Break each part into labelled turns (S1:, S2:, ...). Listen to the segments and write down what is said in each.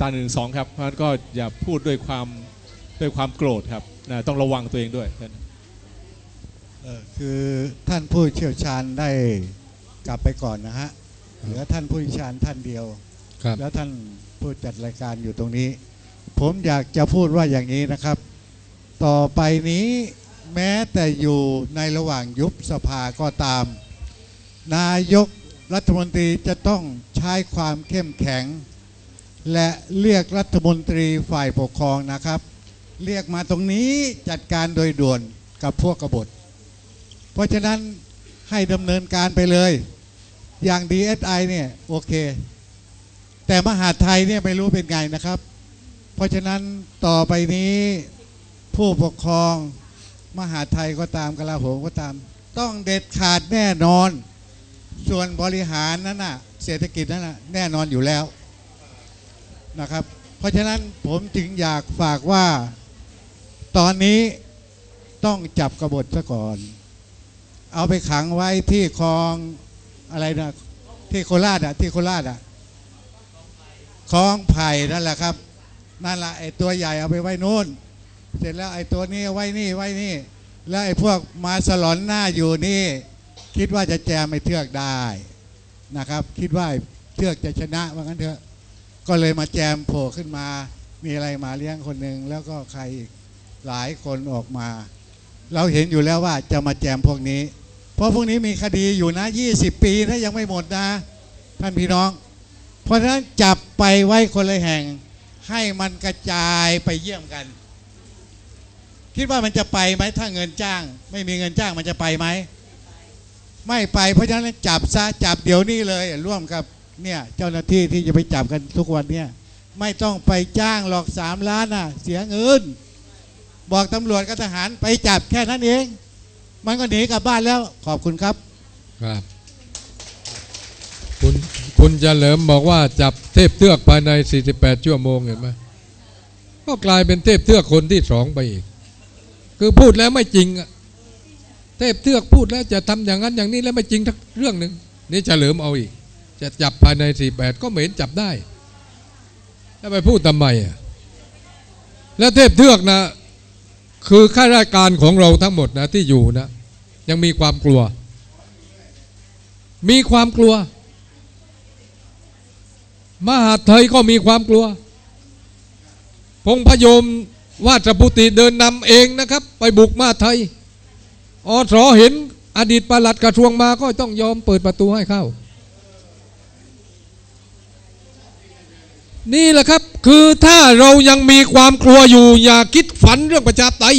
S1: ตราหนึ่งสองครับเพราะฉะนั้นก็อย่าพูดด้วยความด้วยความโกรธครับนะต้องระวังตัวเองด้วย
S2: เออคือท่านผู้เชี่ยวชาญได้กลับไปก่อนนะฮะเหลือท่านผู้เชี่ยวชาญท่านเดียว
S3: ครับ
S2: แล้วท่านผู้จัดรายการอยู่ตรงนี้ ผมอยากจะพูดว่าอย่างนี้นะครับ ต่อไปนี้แม้แต่อยู่ในระหว่างยุบสภาก็ตาม นายกรัฐมนตรีจะต้องใช้ความเข้มแข็ง และเรียกรัฐมนตรีฝ่ายปกครองนะครับ เรียกมาตรงนี้จัดการโดยด่วนกับพวกกบฏ เพราะฉะนั้นให้ดำเนินการไปเลย อย่าง DSI เนี่ยโอเค แต่มหาไทยเนี่ยไม่รู้เป็นไงนะครับ เพราะฉะนั้นต่อไปนี้ผู้ปกครองมหาไทยก็ตามกลาโหมก็ตาม ต้องเด็ดขาดแน่นอน ส่วนบริหารนั้นน่ะเศรษฐกิจนั้นน่ะแน่นอนอยู่แล้ว นะครับ เพราะฉะนั้นผมจึงอยากฝากว่า ตอนนี้ต้องจับกบฏซะก่อน เอาไปขังไว้ที่คลองอะไรนะที่โคราชอะที่โคราชอะคลองไผ่นั่นแหละครับนั่นแหละไอ้ตัวใหญ่เอาไปไว้นู่น เสร็จแล้วไอ้ตัวนี้ไว้นี่ไว้นี่ แล้วไอ้พวกมาสลอนหน้าอยู่นี่ คิดว่าจะแจมไอ้เทือกได้นะครับ คิดว่าไอ้เทือกจะชนะว่างั้นเถอะ ก็เลยมาแจมโผล่ขึ้นมา มีอะไรมาเลี้ยงคนหนึ่งแล้วก็ใครอีกหลายคนออกมา เราเห็นอยู่แล้วว่าจะมาแจมพวกนี้ เพราะพวกนี้มีคดีอยู่นะ 20 ปีถ้ายังไม่หมดนะ ท่านพี่น้อง เพราะฉะนั้นจับไปไว้คนละแห่ง ให้มันกระจายไปเยี่ยมกัน คิดว่ามันจะไปไหมถ้าเงินจ้าง ไม่มีเงินจ้างมันจะไปไหมไม่ไปเพราะฉะนั้นจับซะจับเดี๋ยวนี้เลยร่วมกับ เนี่ยเจ้าหน้าที่ที่จะไปจับกันทุกวันเนี่ยไม่ต้องไปจ้างหรอกสามล้านน่ะ เสียเงินบอกตำรวจกับทหารไปจับแค่นั้นเอง มันก็หนีกลับบ้านแล้วขอบคุณครับ
S3: ครับ คุณคุณเฉลิมบอกว่าจับเทพเทือกภายใน 48 ชั่วโมงเห็นไหมก็กลายเป็นเทพเทือกคนที่สองไปอีก คือพูดแล้วไม่จริงอะเทพเทือกพูดแล้วจะทำอย่างนั้นอย่างนี้แล้วไม่จริงทักเรื่องหนึ่งนี่จเฉลิมเอาอีก จะจับภายใน48ก็ไม่เห็นจับได้แล้วไปพูดทำไมอะแล้วเทพเทือกนะ คือข้าราชการของเราทั้งหมดนะที่อยู่นะ ยังมีความกลัว มีความกลัว มหาไทยก็มีความกลัว พงพยมวาชปุติเดินนำเองนะครับ ไปบุกมหาไทยอสอเห็นอดีตปลัดกระทรวงมาก็ต้องยอมเปิดประตูให้เข้า นี่แหละครับคือถ้าเรายังมีความกลัวอยู่ อย่าคิดฝันเรื่องประชาธิปไตย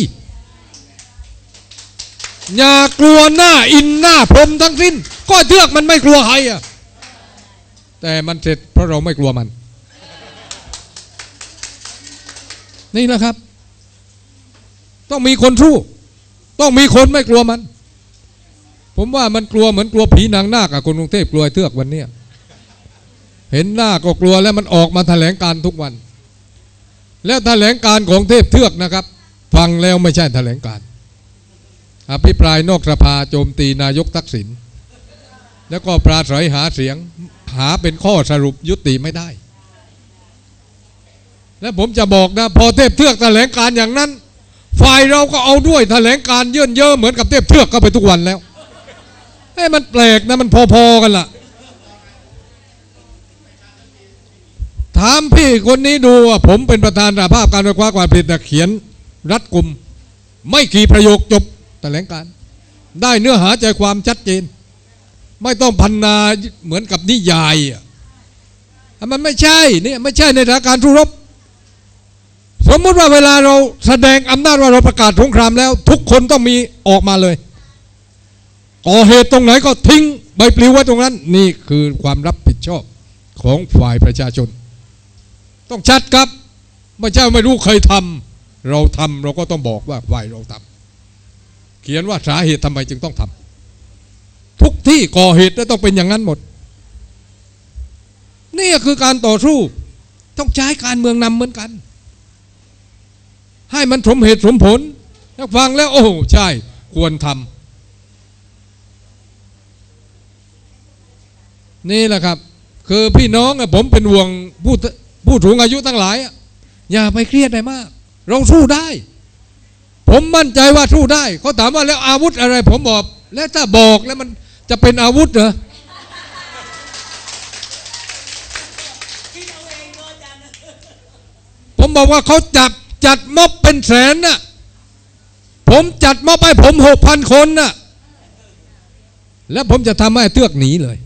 S3: อย่ากลัวหน้าอินหน้าพรหมทั้งสิ้น ก็เทือกมันไม่กลัวใครอะแต่มันเสร็จเพราะเราไม่กลัวมัน นี่นะครับ ต้องมีคนสู้ต้องมีคนไม่กลัวมัน ผมว่ามันกลัวเหมือนกลัวผีนางนาคอะคนกรุงเทพกลัวเทือกวันเนี้ย เห็นหน้าก็กลัวแล้วมันออกมาแถลงการทุกวัน แล้วแถลงการของเทพเทือกนะครับ ฟังแล้วไม่ใช่แถลงการอภิปรายนอกสภาโจมตีนายกทักษิณแล้วก็ปราศัยหาเสียงหาเป็นข้อสรุปยุติไม่ได้ และผมจะบอกนะ พอเทพเทือกแถลงการอย่างนั้น ฝ่ายเราก็เอาด้วยแถลงการเยื่นเยอะเหมือนกับเทพเทือกก็ไปทุกวันแล้วเอ้มันแปลกนะมันพอๆกันล่ะ ถามพี่คนนี้ดูว่าผมเป็นประธานสหภาพการไฟฟ้าความผลิตเขียนรัดกลุ่ม ไม่กี่ประโยคจบแถลงการ ได้เนื้อหาใจความชัดเจน ไม่ต้องพันนาเหมือนกับนิยายอะมันไม่ใช่เนี่ยไม่ใช่ในสถานการณ์สู้รบ สมมติว่าเวลาเราแสดงอำนาจว่าเราประกาศสงครามแล้ว ทุกคนต้องมีออกมาเลยก่อเหตุตรงไหนก็ทิ้งใบปลิวไว้ตรงนั้น นี่คือความรับผิดชอบของฝ่ายประชาชน ต้องชัดครับไม่ใช่ไม่รู้เคยทำเราทำเราก็ต้องบอกว่าฝ่ายเราทำเขียนว่าสาเหตุทำไมจึงต้องทำทุกที่ก่อเหตุแล้วต้องเป็นอย่างนั้นหมด นี่คือการต่อสู้ ต้องใช้การเมืองนำเหมือนกัน ให้มันสมเหตุสมผลถ้าฟังแล้ว โอ้ใช่ ควรทำนี่แหละครับ คือพี่น้องผมเป็นห่วงผู้ ผู้สูงอายุทั้งหลาย อย่าไปเครียดได้มาก เราสู้ได้ ผมมั่นใจว่าสู้ได้เขาถามว่าแล้วอาวุธอะไร ผมบอก แล้วถ้าบอกแล้วมันจะเป็นอาวุธเหรอผมบอกว่าเขาจับจัดม็อบเป็นแสนน่ะผมจัดม็อบให้ผมหกพันคนน่ะ แล้วผมจะทำให้เตือกหนีเลย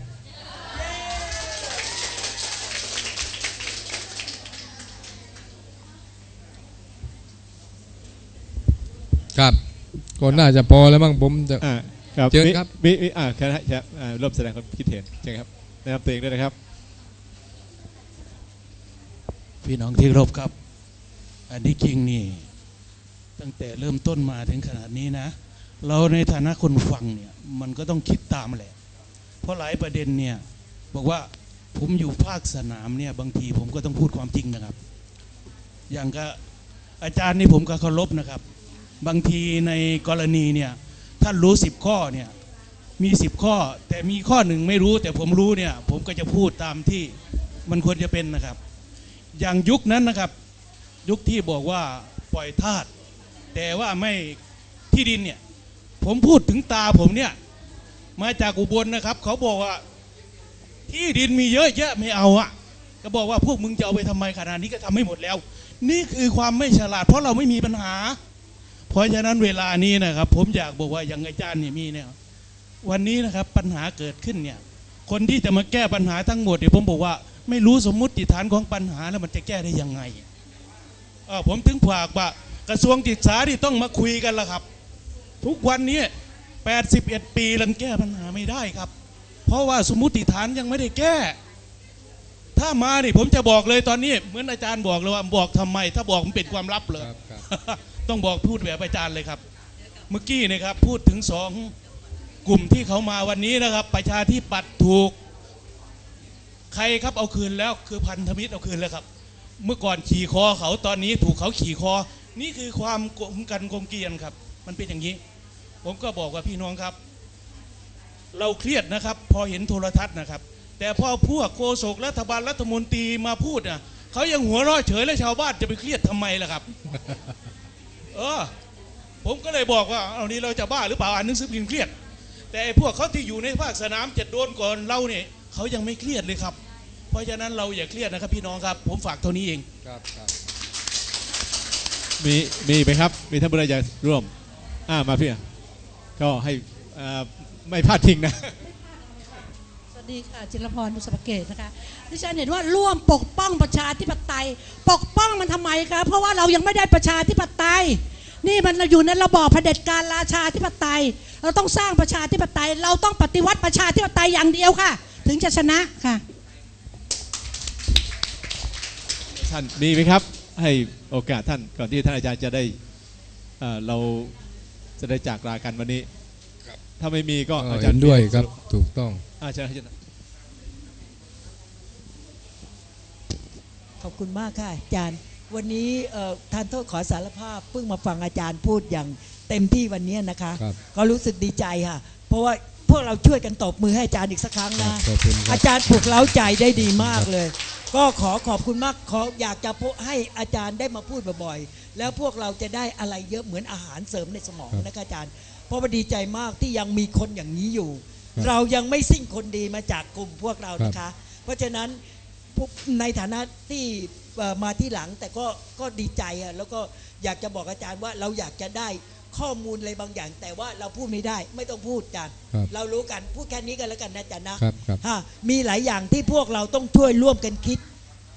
S3: ครับก็น่าจะพอแล้วมั้งผมจะ
S1: อ่าครับ
S3: เชิญ
S1: มี
S3: ครับ
S1: มีมีอ่าคณะครับอ่าร่วมแสดงความคิดเห็นเชิญครับแนะนำตัวเองด้วยนะครับ
S4: พี่น้องที่เคารบครับ อันที่จริงนี่ ตั้งแต่เริ่มต้นมาถึงขนาดนี้นะ เราในฐานะคนฟังเนี่ยมันก็ต้องคิดตามแหละ เพราะหลายประเด็นเนี่ยบอกว่าผมอยู่ภาคสนามเนี่ยบางทีผมก็ต้องพูดความจริงนะครับ อย่างก็อาจารย์นี่ผมก็เคารพนะครับ บางทีในกรณีเนี่ยท่านรู้สิบข้อเนี่ยมีสิบข้อ แต่มีข้อหนึ่งไม่รู้แต่ผมรู้เนี่ยผมก็จะพูดตามที่มันควรจะเป็นนะครับ อย่างยุคนั้นนะครับ ยุคที่บอกว่าปล่อยทาสแต่ว่าไม่ที่ดินเนี่ยผมพูดถึงตาผมเนี่ยมาจากอุบลนะครับ เขาบอกว่าที่ดินมีเยอะแยะไม่เอาอะก็บอกว่าพวกมึงจะเอาไปทำไมขนาดนี้ก็ทำไม่หมดแล้ว นี่คือความไม่ฉลาด เพราะเราไม่มีปัญหา เพราะฉะนั้นเวลานี้นะครับ ผมอยากบอกว่าอย่างอาจารย์เนี่ยมีเนี่ยวันนี้นะครับปัญหาเกิดขึ้นเนี่ย คนที่จะมาแก้ปัญหาทั้งหมดเนี่ยผมบอกว่า ไม่รู้สมมุติฐานของปัญหาแล้วมันจะแก้ได้ยังไงเออผมถึงฝากว่ากระทรวงศึกษาที่ต้องมาคุยกันละครับ ทุกวันนี้ 81 ปีรังแก้ปัญหาไม่ได้ครับ เพราะว่าสมมติฐานยังไม่ได้แก้ ถ้ามานี่ผมจะบอกเลยตอนนี้ เหมือนอาจารย์บอกเลยว่าบอกทำไม ถ้าบอกมันเป็นความลับเลย ต้องบอกพูดแบบอาจารย์เลยครับ เมื่อกี้นะครับพูดถึงสองกลุ่มที่เขามาวันนี้นะครับ ประชาธิปัตย์ถูก ใครครับเอาคืนแล้วคือพันธมิตรเอาคืนแล้วครับ เมื่อก่อนขี่คอเขาตอนนี้ถูกเขาขี่คอ นี่คือความกลมกันกลมเกลียนครับ มันเป็นอย่างนี้ ผมก็บอกว่าพี่น้องครับ เราเครียดนะครับ พอเห็นโทรทัศน์นะครับ แต่พอพวกโฆษกรัฐบาลรัฐมนตรีมาพูดอะเขายังหัวเราะเฉยแล้วชาวบ้านจะไปเครียดทำไมล่ะครับ เออ ผมก็เลยบอกว่าเอานี้เราจะบ้าหรือเปล่าอ่านหนังสือพิมพ์เครียด แต่ไอ้พวกเขาที่อยู่ในภาคสนามจะโดนก่อนเราเนี่ยเขายังไม่เครียดเลยครับ เพราะฉะนั้นเราอย่าเครียดนะครับพี่น้องครับ ผมฝากเท่านี้เอง
S3: ครับครับ
S1: มีมีไหมครับ มีท่านผู้ใดอยากร่วมอ่ามาพี่อะก็ให้อ่าไม่พลาดทิ้งนะ
S5: สวัส ดีค่ะจิรพรบุษบเกตนะคะดิฉันเห็นว่าร่วมปกป้องประชาธิปไตย ปกป้องมันทำไมคะเพราะว่าเรายังไม่ได้ประชาธิปไตย นี่มันอยู่ในระบอบเผด็จการราชาธิปไตย เราต้องสร้างประชาธิปไตย เราต้องปฏิวัติประชาธิปไตยอย่างเดียวค่ะ ถึงจะชนะค่ะ
S1: ท่านมีไหมครับ ให้โอกาสท่านก่อนที่ท่านอาจารย์จะได้เอ่อเราจะได้จากลากันวันนี้ถ้าไม่มีก็
S3: ก็
S1: อาจาร
S3: เห็น
S1: ย์
S3: ด้วยครับถูกต้อง
S1: อาจารย์เชิญ
S6: ขอบ คุณมากค่ะอาจารย์ วันนี้เอ่อทานโทษขอสารภาพเพิ่งมาฟังอาจารย์พูดอย่างเต็มที่วันนี้นะคะ
S3: ครับ
S6: ก็รู้สึกดีใจค่ะ เพราะว่าพวกเราช่วยกันตบมือให้อาจารย์อีกสักครั้ง
S3: ครั
S6: นะ
S3: บขอบคุณครับ
S6: อาจารย์ปลุกเร้าใจได้ดีมากเลย ก็ขอขอบคุณมากขออยากจะพูดให้อาจารย์ได้มาพูดบ่อยๆ แล้วพวกเราจะได้อะไรเยอะเหมือนอาหารเสริมในสมอง
S3: ครับ
S6: นะคะอาจารย์ เพราะว่าดีใจมากที่ยังมีคนอย่างนี้อยู่
S3: ครับ
S6: เรายังไม่สิ้นคนดีมาจากกลุ่มพวกเรานะคะ เพราะฉะนั้นพวก ในฐานะที่เอ่อมาที่หลังแต่ก็ก็ดีใจอะแล้วก็อยากจะบอกอาจารย์ว่าเราอยากจะได้ข้อมูลอะไรบางอย่าง แต่ว่าเราพูดไม่ได้ไม่ต้องพูดอาจารย์
S3: ครับ
S6: เรารู้กันพูดแค่นี้กันแล้วกันนะอาจารย์นะ
S3: ครับครับ
S6: ฮะมีหลายอย่างที่พวกเราต้องช่วยร่วมกันคิด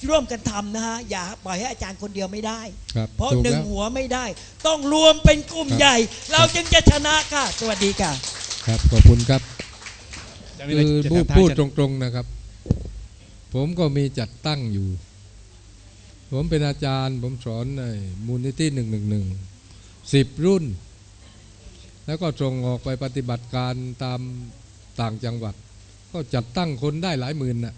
S6: ร่วมกันทำนะฮะอย่าปล่อยให้อาจารย์คนเดียวไม่ได้
S3: ครับ
S6: เพราะ
S3: ถูก
S6: หนึ่ง
S3: แล้ว
S6: หัวไม่ได้ ต้องรวมเป็นกลุ่ม
S3: ครับ
S6: ใหญ่ เราจึงจะชนะค่ะ สวัสดีค่ะ
S3: ครับขอบคุณครับ
S1: อาจารย์มีอะไร
S3: คือ
S1: จะ
S3: พูด
S1: ถามท่าน
S3: พูด
S1: อาจารย์
S3: ตรงๆนะครับ ผมก็มีจัดตั้งอยู่ ผมเป็นอาจารย์ผมสอนในมูลนิธิหนึ่งหนึ่งหนึ่งสิบรุ่น แล้วก็ส่งออกไปปฏิบัติการตามต่างจังหวัด ก็จัดตั้งคนได้หลายหมื่นน่ะ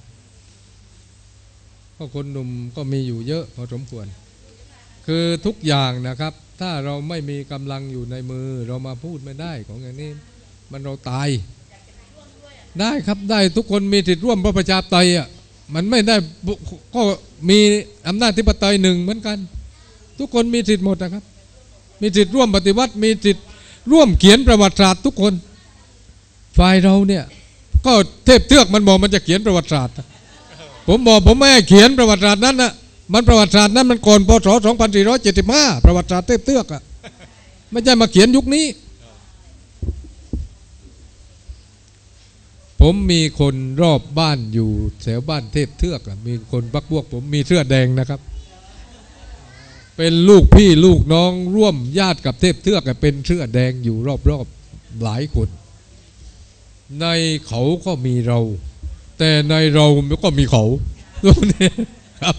S3: ก็คนหนุ่มก็มีอยู่เยอะพอสมควร คือทุกอย่างนะครับ ถ้าเราไม่มีกำลังอยู่ในมือ เรามาพูดไม่ได้ของอย่างนี้ มันเราตาย ได้ครับได้ทุกคนมีสิทธิร่วมพระประชาไตยอะ มันไม่ได้ก็มีอำนาจธิปไตยหนึ่งเหมือนกัน ทุกคนมีสิทธิ์หมดนะครับ มีสิทธิ์ร่วมปฏิวัติ มีสิทธิ์ร่วมเขียนประวัติศาสตร์ทุกคนฝ่ายเราเนี่ย ก็เทพเทือกมันบอกมันจะเขียนประวัติศาสตร์ ผมบอกผมไม่เขียนประวัติศาสตร์นั้นนะมันประวัติศาสตร์นั้นมันก่อนพศ 2475 ประวัติศาสตร์เทพเทือกอะไม่ใช่มาเขียนยุคนี้ ผมมีคนรอบบ้านอยู่แถวบ้านเทพเทือกมีคนพักพวกผมมีเสื้อแดงนะครับ เป็นลูกพี่ลูกน้องร่วมญาติกับเทพเทือกเป็นเสื้อแดงอยู่รอบๆหลายคน ในเขาก็มีเรา แต่ในเราก็มีเขาตรงนี้ครับ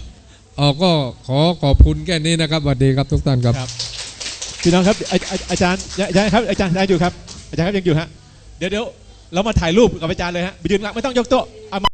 S3: เอาก็ขอขอบคุณแค่นี้นะครับสวัสดีครับทุกท่านครับ
S1: ครับพี่น้องครับอาจารย์อาจารย์ครับอาจารย์ได้อยู่ครับ อาจารย์ครับยังอยู่ฮะเดี๋ยวเดี๋ยว แล้วมาถ่ายรูปกับอาจารย์เลยฮะไปยืนหลังไม่ต้องยกโต๊ะเอามา